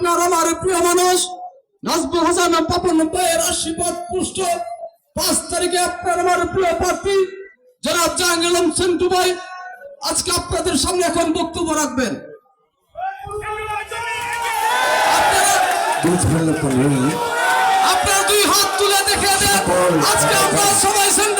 আপনার আমার প্রিয় মানুষ নাজবুল হাসান পাপন ভাইয়ের আশীর্বাদ পুষ্ট। পাঁচ তারিখে আপনার আমার প্রিয় প্রার্থী, জনাব জাহাঙ্গীর আলম সেন্টু আজকে আপনাদের সামনে এখন বক্তব্য রাখবেন। আপনার আপনারা দুই হাত তুলে দেখে দেন আজকে আমরা সবাই সেন্টু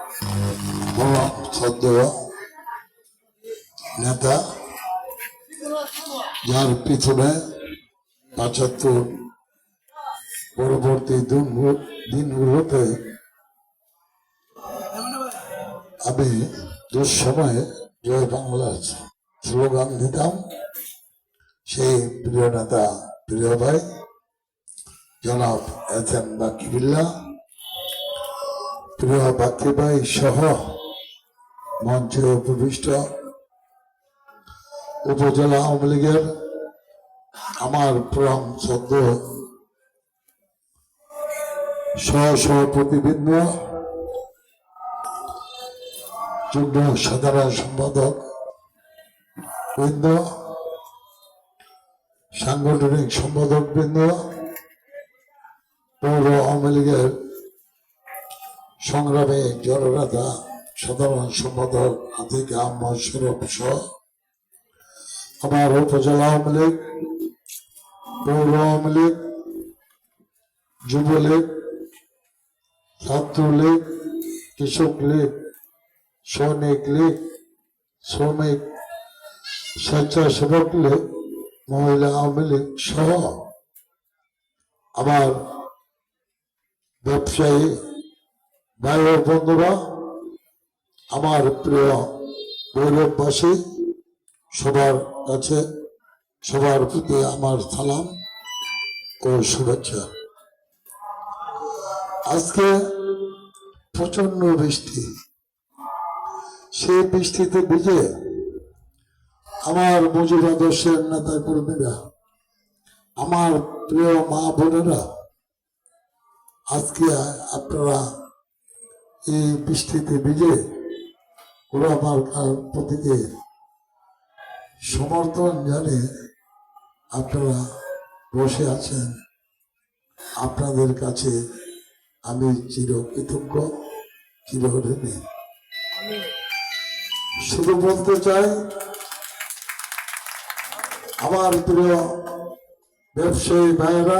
নেতা যার পিছনে পাঁচাত্তর পরবর্তী দিনগু- দিনগুলোতে আমি দুঃসময়ে জয় বাংলা স্লোগান দিতাম সেই প্রিয় নেতা প্রিয় ভাই জনাব এস এম বাকিবিল্লা প্রিয় বাকি ভাই সহ মঞ্চে উপবিষ্ট উপজেলা আওয়ামী লীগের আমার প্রাণ সদ্য সহ সভাপতিবৃন্দ যুগ্ম সাধারণ সম্পাদক বৃন্দ, সাংগঠনিক সম্পাদক বৃন্দ, পৌর আওয়ামী লীগের সংগ্রামে জননেতা সাধারণ সম্পাদক আতিক আহমদ শরফ সহ আমার উপজেলা আওয়ামী লীগ, পৌর আওয়ামী লীগ, যুবলীগ, ছাত্রলীগ, কৃষক লীগ, সৈনিক লীগ, শ্রমিক, স্বেচ্ছাসেবক লীগ, মহিলা আওয়ামী লীগ সহ আমার ব্যবসায়ী ভাই বন্ধুরা, আমার প্রিয় গৌরববাসী সবার কাছে সবার প্রতি আমার সালাম ও শুভেচ্ছা। আজকে প্রচণ্ড বৃষ্টি। সেই বৃষ্টিতে ভিজে আমার মুজিব আদর্শের নেতা কর্মীরা আমার প্রিয় মা বোনেরা, আজকে আপনারা এই বৃষ্টিতে ভিজে ওরা আমার প্রতিকে সমর্থন জানিয়ে আপনারা বসে আছেন। আপনাদের কাছে আমি চির কৃতজ্ঞ চির শুধু বলতে চাই, আমার প্রিয় ব্যবসায়ী ভাইয়েরা,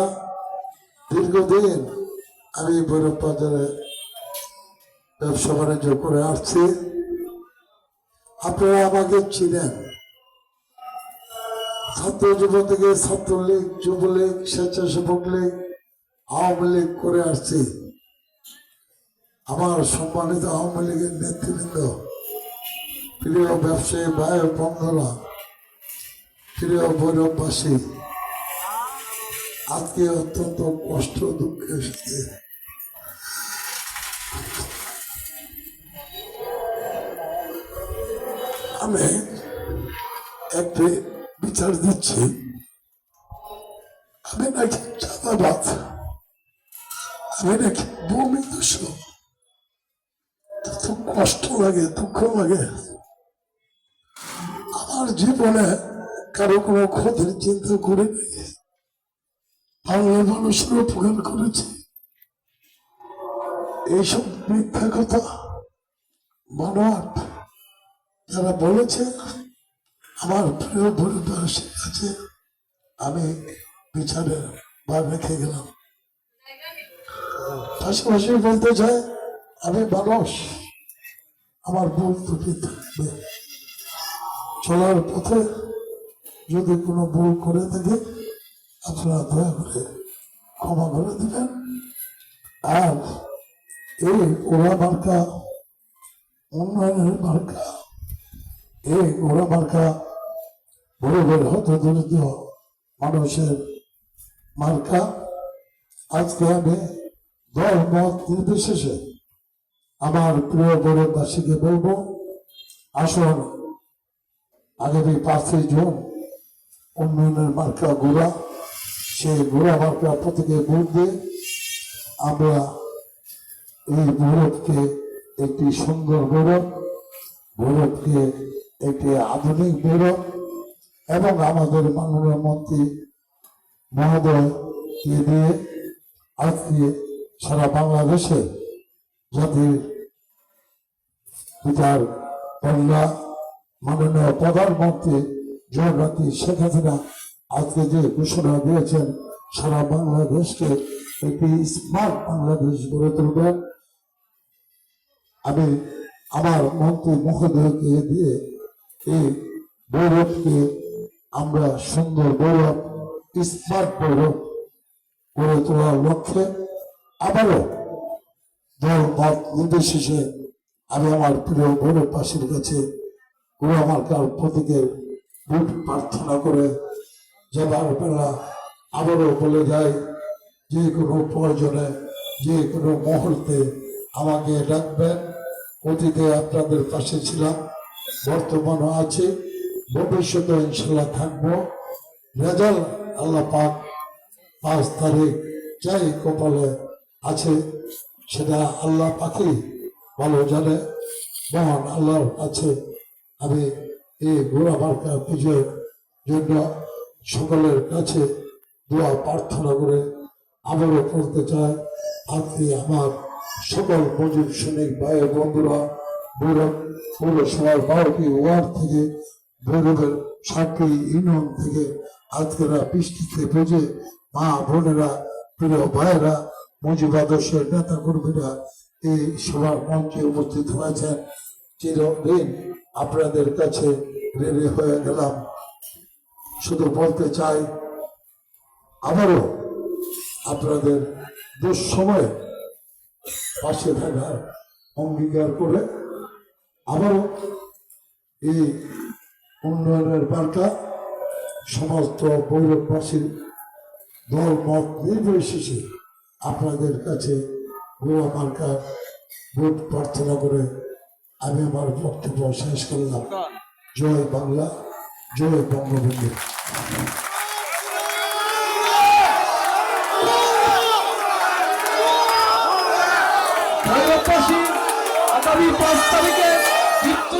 দীর্ঘদিন আমি ভৈরব বাজারে ব্যবসা বাণিজ্য করে আসছি, আপনারা আমাকে চিনেন। ছাত্র যুব থেকে ছাত্রলীগ, যুবলীগ, স্বেচ্ছাসেবক লীগ, আওয়ামী লীগ করে আসছি। আমার সম্মানিত আওয়ামী লীগের নেতৃবৃন্দ, প্রিয় ব্যবসায়ী ও বন্ধুরা, প্রিয় ভৈরববাসী আজকে অত্যন্ত কষ্ট দুঃখের সাথে আমি একটি বিচার দিচ্ছি। আমি নাকি চাঁদাবাদ আমি নাকি ভূমি দূষণ কষ্ট লাগে, দুঃখ লাগে। আমার জীবনে কারও কোনো ক্ষতির চিন্তা করে বাংলার মানুষের উপকার করেছে। এইসব মিথ্যা কথা মানব যারা বলেছে, আমার প্রিয় পরিবারের কাছে আমি বিচারের বার রেখে গেলাম। পাশাপাশি বলতে চাই, আমি মানুষ, আমার ভুল ত্রুটি থাকবে? চলার পথে যদি কোনো ভুল করে থাকি, আপনারা দয়া করে ক্ষমা করে দিবেন। আর এই ওরা মার্কা উন্নয়নের মার্কা এই ওরা মার্কা বড় হত দরিদ্র মানুষের মার্কা। আজকে আমি দল মত নির্বিশেষে আমার প্রিয় গরিববাসীকে বলব, আসুন আগামী পাঁচই জুন উন্নয়নের মার্কা গোড়া সেই গোড়া মার্কা প্রতীকে ভোট দিয়ে আমরা এই গৌরবকে একটি সুন্দর গৌরব গৌরবকে একটি আধুনিক গৌরব এবং আমাদের মাননীয় মন্ত্রী মহোদয়কে দিয়ে আজকে সারা বাংলাদেশে জাতির পিতার কন্যা মাননীয় প্রধানমন্ত্রী জগন্নাথী শেখ হাসিনা আজকে যে ঘোষণা দিয়েছেন, সারা বাংলাদেশকে একটি স্মার্ট বাংলাদেশ গড়ে তুলবেন আমি আমার মন্ত্রী মহোদয়কে দিয়ে এই গৌরবকে আমরা সুন্দর গৌরব স্মার্ট গৌরব গড়ে তোলার লক্ষ্যে আবারও দল মত নির্বিশেষে আমি আমার প্রিয় গৌরববাসীর কাছে গুরু আমার কার প্রতীকের ভোট প্রার্থনা করে যাবার বেলা আবারও বলে যায়, যে কোনো প্রয়োজনে, যে কোনো মুহূর্তে আমাকে ডাকবেন। অতীতে আপনাদের পাশে ছিলাম। বর্তমানও আছে ভবিষ্যতে ইনশাল্লাহ থাকব। রেজাল্ট আল্লাহ পাক পাঁচ তারিখ যাই কপালে আছে, সেটা আল্লাহ পাখি ভালো জানে। মহান আল্লাহর কাছে আমি এই ঘোড়া মার্কা পুজোর জন্য সকলের কাছে দোয়া প্রার্থনা করে আবারও করতে চাই। আপনি আমার সকল মজুর শ্রমিক ভাই, বন্ধুরা ভৈরব পৌরসভার বারোটি ওয়ার্ড থেকে ভৈরবের সাতটি ইউনিয়ন থেকে আজকেরা বৃষ্টিতে বুঝে মা বোনেরা, প্রিয় ভাইয়েরা মুজিবাদর্শের নেতা কর্মীরা এই সভার মঞ্চে উপস্থিত হয়েছেন। চিরদিন আপনাদের কাছে রেডি হয়ে গেলাম। শুধু বলতে চাই, আবারও আপনাদের দুঃসময়ে পাশে থাকার অঙ্গীকার করে আবারও এই উন্নয়নের বার্তা সমস্ত গৌরববাসীর দল, মত নির্বিশেষে আপনাদের কাছে গোয়া মার্কা ভোট প্রার্থনা করে আমি আমার বক্তব্য শেষ করলাম। জয় বাংলা, জয় বঙ্গবন্ধু। আগামী পাঁচ তারিখে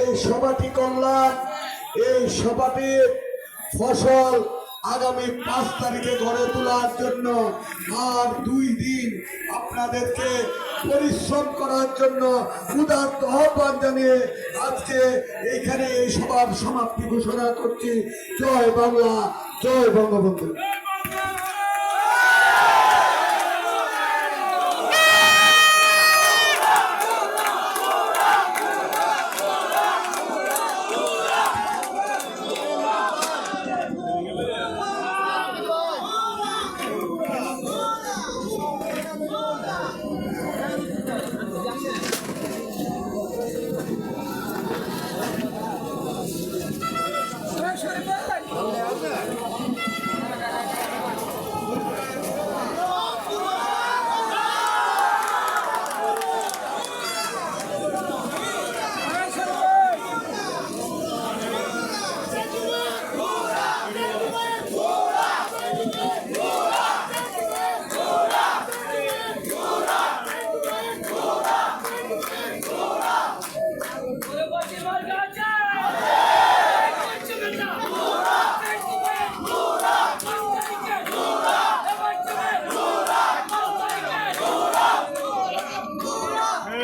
এই সভাটি করলাম। এই সভাটির ফসল আগামী পাঁচ তারিখে গড়ে তোলার জন্য আর দুই দিন আপনাদেরকে পরিশ্রম করার জন্য উদার্ত আহ্বান জানিয়ে আজকে এইখানে এই সভার সমাপ্তি ঘোষণা করছি। জয় বাংলা, জয় বঙ্গবন্ধু।